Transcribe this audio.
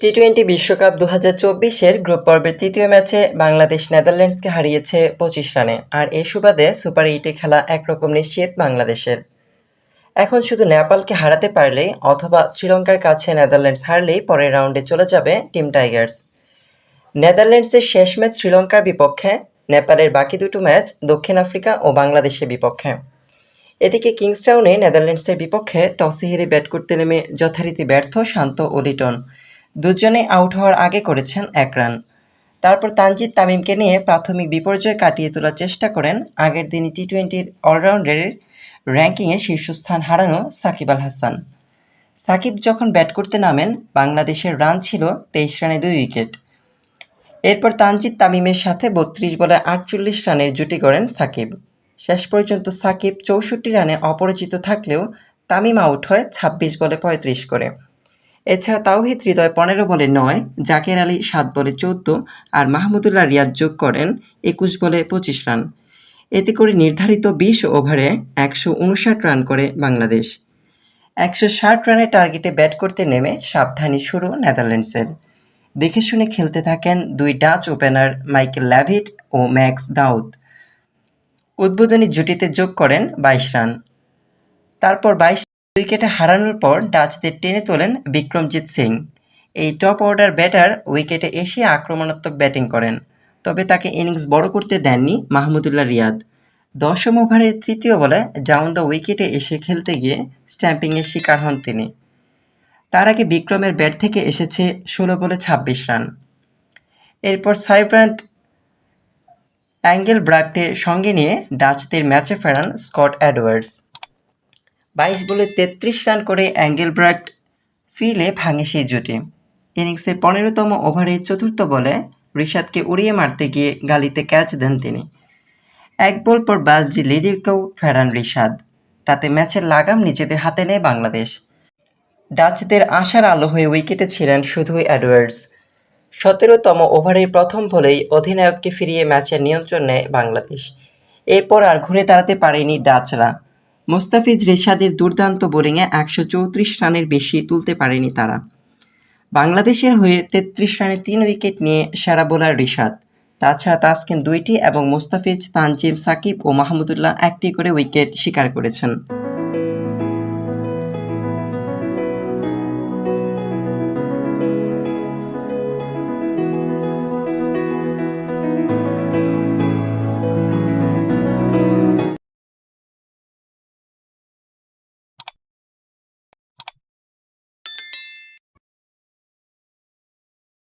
T twenty বিশ্বকাপ দু হাজার চব্বিশের গ্রুপ পর্বের তৃতীয় ম্যাচে বাংলাদেশ নেদারল্যান্ডসকে হারিয়েছে পঁচিশ রানে। আর এই সুবাদে সুপার এইটে খেলা একরকম নিশ্চিত বাংলাদেশের। এখন শুধু নেপালকে হারাতে পারলেই অথবা শ্রীলঙ্কার কাছে নেদারল্যান্ডস হারলেই পরের রাউন্ডে চলে যাবে টিম টাইগার্স। নেদারল্যান্ডসের শেষ ম্যাচ শ্রীলঙ্কার বিপক্ষে, নেপালের বাকি দুটো ম্যাচ দক্ষিণ আফ্রিকা ও বাংলাদেশের বিপক্ষে। এদিকে কিংসটাউনে নেদারল্যান্ডসের বিপক্ষে টসে হেরে ব্যাট করতে নেমে যথারীতি ব্যর্থ শান্ত ও লিটন। দুজনেই আউট হওয়ার আগে করেছেন এক রান। তারপর তানজিদ তামিমকে নিয়ে প্রাথমিক বিপর্যয় কাটিয়ে তোলার চেষ্টা করেন। আগের দিনই টি টোয়েন্টির অলরাউন্ডারের র্যাঙ্কিংয়ে শীর্ষস্থান হারানো সাকিব আল হাসান। সাকিব যখন ব্যাট করতে নামেন, বাংলাদেশের রান ছিল তেইশ রানে দুই উইকেট। এরপর তানজিদ তামিমের সাথে বত্রিশ বলে আটচল্লিশ রানের জুটি করেন সাকিব। শেষ পর্যন্ত সাকিব চৌষট্টি রানে অপরাজিত থাকলেও তামিম আউট হয় ছাব্বিশ বলে পঁয়ত্রিশ করে। এছাড়া তাওহিদ হৃদয় পনেরো বলে নয়, জাকের আলী সাত বলে চৌদ্দ আর মাহমুদুল্লাহ রিয়াদ যোগ করেন একুশ বলে পঁচিশ রান। এতে করে নির্ধারিত বিশ ওভারে একশো উনষাট রান করে বাংলাদেশ। একশো ষাট রানের টার্গেটে ব্যাট করতে নেমে সাবধানী শুরু নেদারল্যান্ডসের। দেখে শুনে খেলতে থাকেন দুই ডাচ ওপেনার মাইকেল ল্যাভিট ও ম্যাক্স দাউদ। উদ্বোধনী জুটিতে যোগ করেন বাইশ রান। তারপর বাইশ উইকেটে হারানোর পর ডাচদের টেনে তোলেন বিক্রমজিৎ সিং। এই টপ অর্ডার ব্যাটার উইকেটে এসে আক্রমণাত্মক ব্যাটিং করেন, তবে তাকে ইনিংস বড় করতে দেননি মাহমুদুল্লাহ রিয়াদ। দশম ওভারের তৃতীয় বলে জাউন দ্য উইকেটে এসে খেলতে গিয়ে স্ট্যাম্পিংয়ের শিকার হন তিনি। তার আগে বিক্রমের ব্যাট থেকে এসেছে ষোলো বলে ছাব্বিশ রান। এরপর সাইব্রান্ট অ্যাঙ্গেল ব্রাককে সঙ্গে নিয়ে ডাচদের ম্যাচে ফেরান স্কট অ্যাডওয়ার্ডস বাইশ বলে তেত্রিশ রান করে অ্যাঙ্গেল ব্রাক ফিরলে ভাঙে সেই জুটি। ইনিংসের পনেরোতম ওভারে চতুর্থ বলে রিশাদকে উড়িয়ে মারতে গিয়ে গালিতে ক্যাচ দেন তিনি। এক বল পর বাসজি লিডিরকেও ফেরান রিশাদ। তাতে ম্যাচের লাগাম নিজেদের হাতে নেয় বাংলাদেশ। ডাচদের আশার আলো হয়ে উইকেটে ছিলেন শুধুই অ্যাডওয়ার্ডস সতেরোতম ওভারের প্রথম বলেই অধিনায়ককে ফিরিয়ে ম্যাচের নিয়ন্ত্রণ নেয় বাংলাদেশ। এরপর আর ঘুরে দাঁড়াতে পারেনি ডাচরা। মোস্তাফিজ রেশাদের দুর্দান্ত বোলিংয়ে একশো চৌত্রিশ রানের বেশি তুলতে পারেনি তারা। বাংলাদেশের হয়ে তেত্রিশ রানে তিন উইকেট নিয়ে সেরা বোলার রিশাদ। তাছাড়া তাসকিন দুইটি এবং মোস্তাফিজ, তানজিম, সাকিব ও মাহমুদুল্লাহ একটি করে উইকেট শিকার করেছেন।